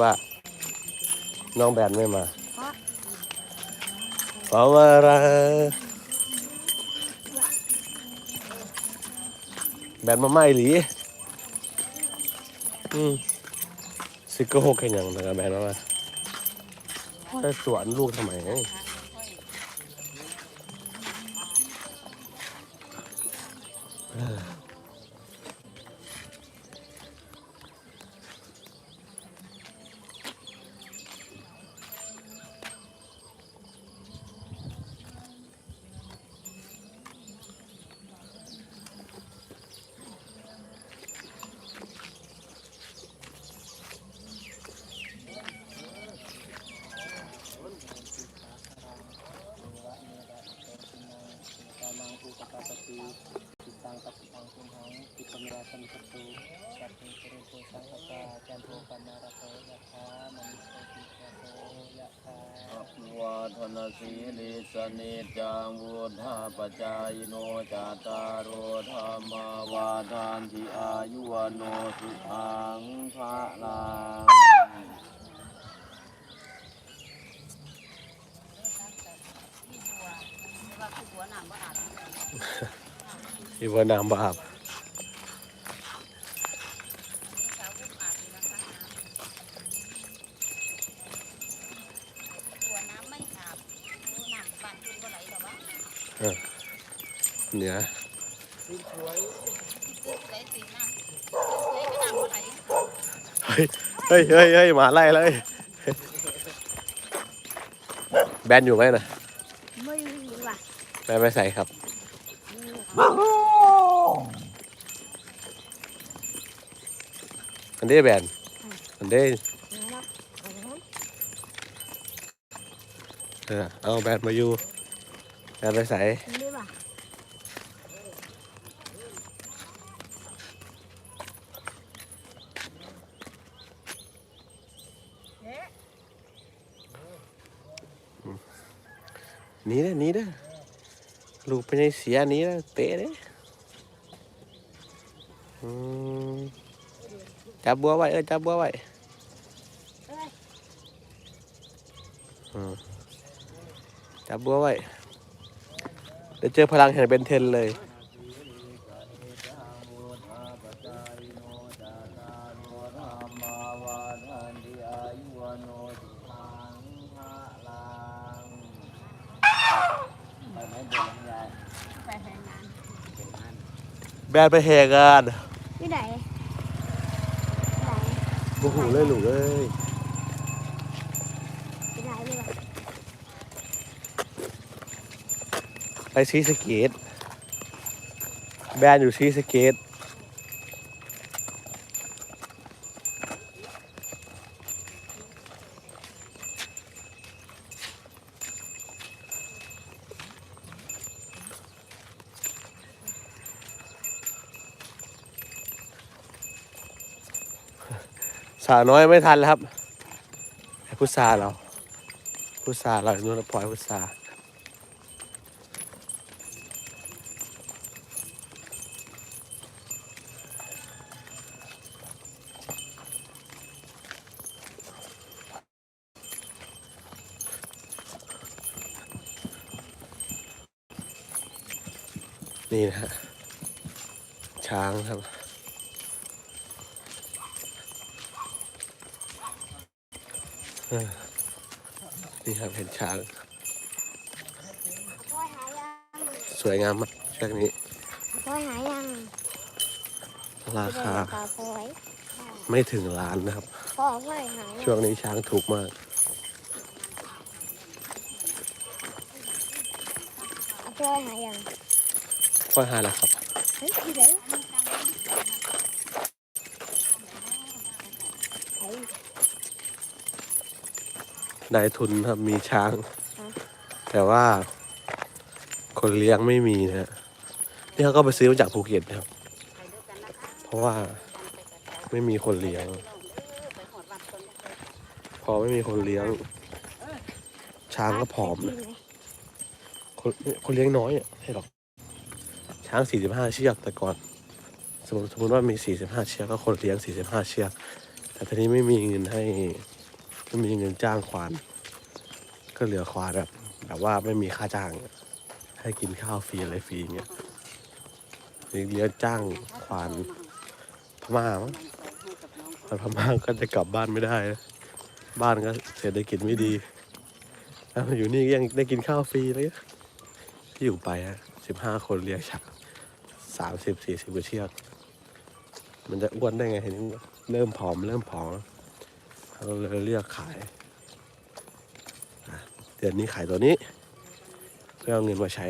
ว่า น้องแบนไม่มาเพราะเพราะว่าอะไรแบนมาไม่หลีอืมสิโกหกแค่ยังนะครับแบนมามาได้สวนลูกทำไม มังอุปกาปติจิตตังปัสสังคุณหังจิตตมราสัมปตุสัพเพเจริญโพสังฆปาจันโทปนาระโสยะถามณิโสติกะโสยะถาอภิวาทนาสีลิสนิจังวุธาปจายโนจาตารโอธรรมาวาทานติอายุวโนสุขังภะลัง อีวานามบาปตัวน้ำไม่อาบน้ำบ้านคุณก็ไหลหรอวะเหนือไหลตีน้ำไหลก็น้ำก็ไหลเฮ้ยเฮ้ยเฮ้ยเฮ้ยหมาไล่เลยแบนอยู่ไหมนะไม่มีว่ะแบนไม่ใส่ครับ อันนี้แบนอันนี้เออเอาแบนมาอยู่แบนไปใส่นี่ว่ะหนีเด้อหนีเด้อลูกเป็นเสียหนีเด้อเตะเด้ออืม จับบัวไว้เออจับบัวไว้อืมจับบัวไว้เดี๋ยวเจอพลังแห่งเบนเทนเลยมาวาทานติอายุวโนสุขังภะลังไปไหนบ่ลำไยไปแห่งานแบนไปแห่งานที่ไหนไหน โอ้โหเลยลูกเอ้ยที่ไหนนี่ว่ะไปซีสะเกต แบนอยู่ซีสะเกต สาวน้อยไม่ทันแล้วครับให้พุทาเรา พุทธาเราอยู่นู่นปล่อยพุทธานี่นะฮะช้างครับ เออ นี่ครับเห็นช้าง พ่อยหายังสวยงามมากเชือกนี้ พ่อยหายังราคาตาพ่อยไม่ถึงล้านนะครับ พ่อพ่อยหายังช่วงนี้ช้างถูกมาก พ่อยหายังค่อยหาแล้วครับ เฮ้ยที่ไหนเฮ้ย นายทุนครับมีช้าง แต่ว่าคนเลี้ยงไม่มีนะฮะนี่เขาก็ไปซื้อมาจากภูเก็ตนะครับ เพราะว่าไม่มีคนเลี้ยง พอไม่มีคนเลี้ยง ช้างก็ผอมนะคนคนเลี้ยงน้อยอะให้หรอก ช้างสี่สิบห้าเชือกแต่ก่อน สมมติสมมติว่ามีสี่สิบห้าเชือกก็คนเลี้ยงสี่สิบห้าเชือก แต่ทีนี้ไม่มีเงินให้ ไม่มีเงินจ้างควาน ก็เหลือควานแบบแบบว่าไม่มีค่าจ้าง ให้กินข้าวฟรีอะไรฟรีเงี้ยเลี้ยงจ้างควานพม่ามั้งพม่าก็จะกลับบ้านไม่ได้ บ้านก็เศรษฐกิจไม่ดีแล้วอยู่นี่ยังได้กินข้าวฟรีเลยที่อยู่ไปฮะสิบห้าคนเลี้ยงชักสามสิบสี่สิบกว่าเชือก มันจะอ้วนได้ไงเห็นเริ่มผอมเริ่มผอม เราเลยเลือกขายเดือนนี้ขายตัวนี้ เพื่อเอาเงินมาใช้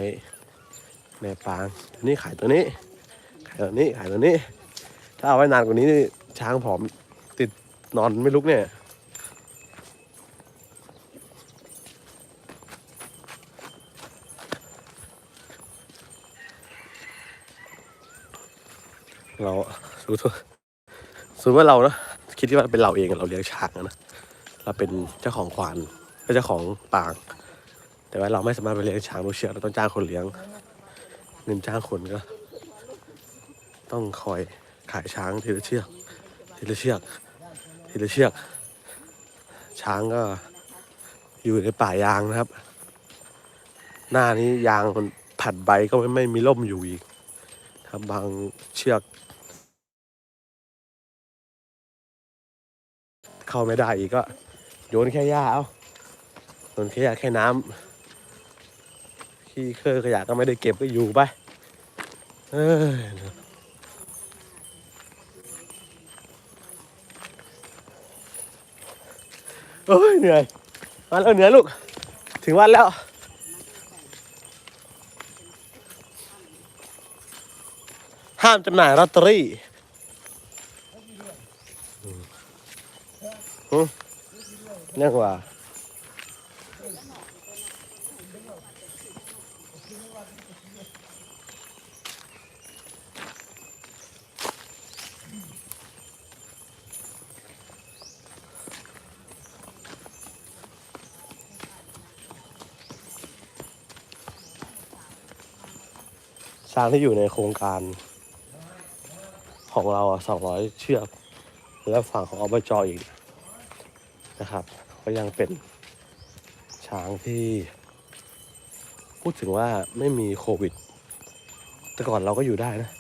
ในปางอันนี้ขายตัวนี้ ขายตัวนี้ขายตัวนี้ ถ้าเอาไว้นานกว่านี้ช้างผอมติดนอนไม่ลุกเนี่ยเราสมมติว่าสมมติว่าเรานะ คิดที่ว่าเป็นเราเองเราเลี้ยงช้างนะเราเป็นเจ้าของควานเป็นเจ้าของปาง แต่ว่าเราไม่สามารถไปเลี้ยงช้างดูกเชือกเราต้องจ้างคนเลี้ยง เงินจ้างคนก็ ต้องคอยขายช้างทีละเชือก ทีละเชือก ทีละเชือก ช้างก็อยู่ในป่ายางนะครับ หน้านี้ยางมันผัดใบก็ไม่ไม่มีร่มอยู่อีกครับบางเชือก เข้าไม่ได้อีกก็ โยนแค่หญ้าเอาโยนแค่หญ้าแค่น้ำขี้เคอขยะก็ไม่ได้เก็บก็อยู่ไปเอ้ยโอ้ยเหนื่อยมาแล้วเหนื่อยลูก ถึงวันแล้วห้ามจำหน่ายลอตเตอรี่อืม อืมเรียกว่าช้างที่อยู่ในโครงการของเราสองร้อยเชือก แล้วฝั่งของอบจอีก นะครับ ก็ยังเป็นช้างที่พูดถึงว่าไม่มีโควิด แต่ก่อนเราก็อยู่ได้นะ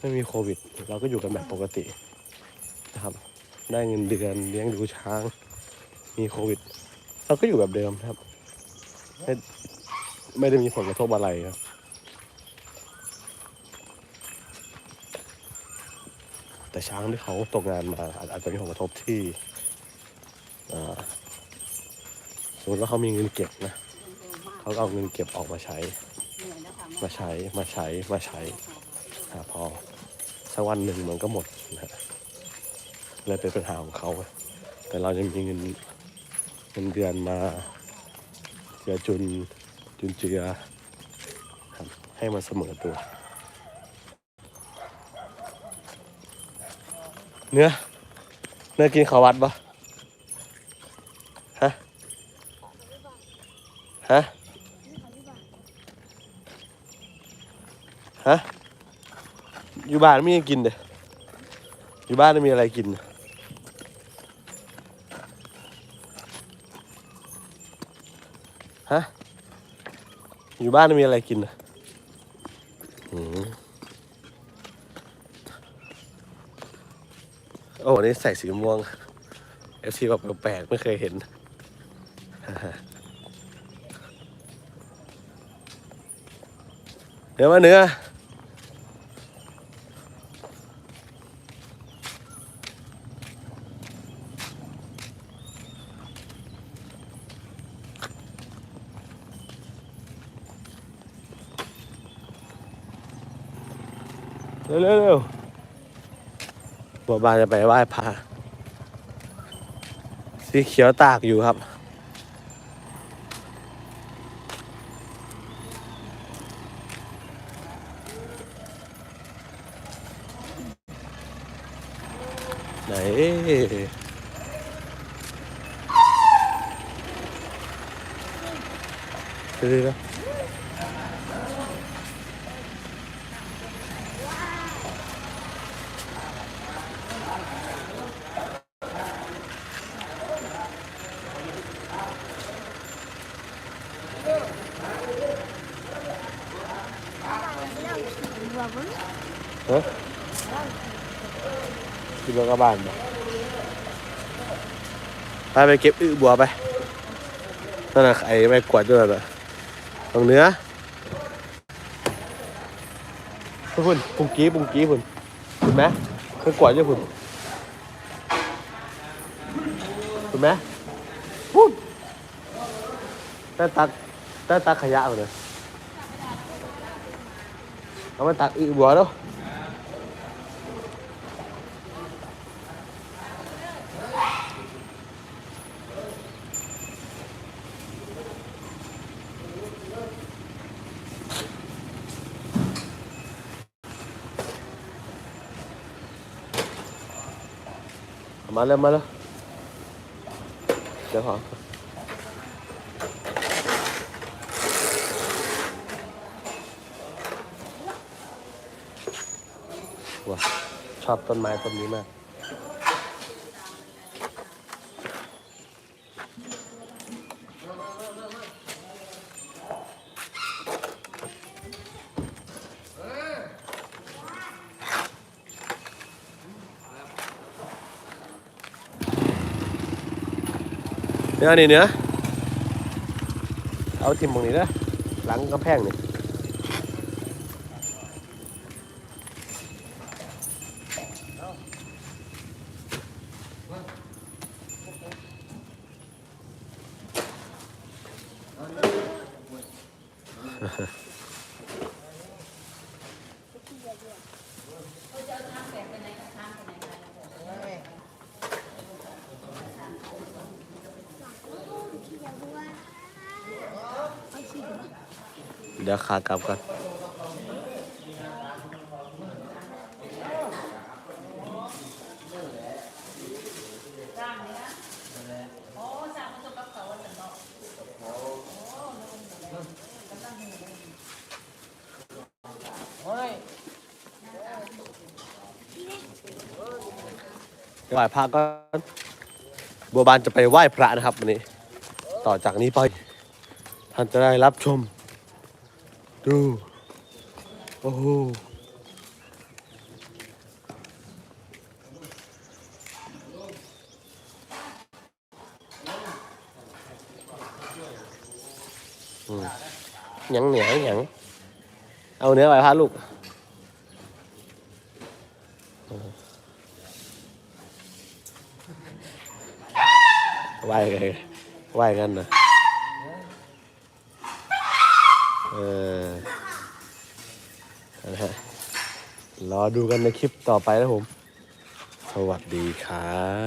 ไม่มีโควิด เราก็อยู่กันแบบปกตินะครับ ได้เงินเดือนเลี้ยงดูช้าง มีโควิด เราก็อยู่แบบเดิมครับ ไม่ไม่ได้มีผลกระทบอะไรครับ แต่ช้างที่เขาตกงานมาอาจจะมีผลกระทบที่สมมติว่าเขามีเงินเก็บนะเขาเอาเงินเก็บออกมาใช้ มาใช้มาใช้มาใช้พอสักวันหนึ่งมันก็หมดนะเลยเป็นปัญหาของเขา แต่เราจะมีเงินเงินเดือนมาเจือจุนจุนเจือให้มันเสมอตัว เนื้อ เนื้อกินข้าววัดปะฮะ ฮะ ฮะ อยู่บ้านไม่มีกินเด้อยู่บ้านไม่มีอะไรกิน ฮะ อยู่บ้านไม่มีอะไรกินอืม โอ้นี่ใส่สีม่วงเอฟซีแบบแปลกไม่เคยเห็นเนื้อมาเนื้อ เร็วเร็วเร็ว บานจะไปไหว้พระสีเขียวตากอยู่ครับ ไหนดูดินะฮ กินแล้วก็บ้านบ่ไปไปเก็บอึบัวไปนั่นน่ะไอ้ไม่กวาดด้วยน่ะตรงเนื้อพุ่นปุ่งกี้ปุ่งกี้พุ่นเห็นไหมเครื่องกวาดด้วยพุ่นเห็นไหมพุ่นใต้ตักใต้ตักขยะเลยเอามาตักอึบัวแล้ว มาเลยมาเลยเดี๋ยวขอว้าชอบต้นไม้ต้นนี้มาก เนื้อนี่เนื้อเอาทิมตรงนี้นะหลังกระแพงนี่ เดี๋ยวขากลับกันไหว้พระก็บัวบานจะไปไหว้พระนะครับวันนี้ ต่อจากนี้ไปท่านจะได้รับชม ดูโอ้โหอืมหยังเหนียว รอดูกันในคลิปต่อไปนะผม สวัสดีครับ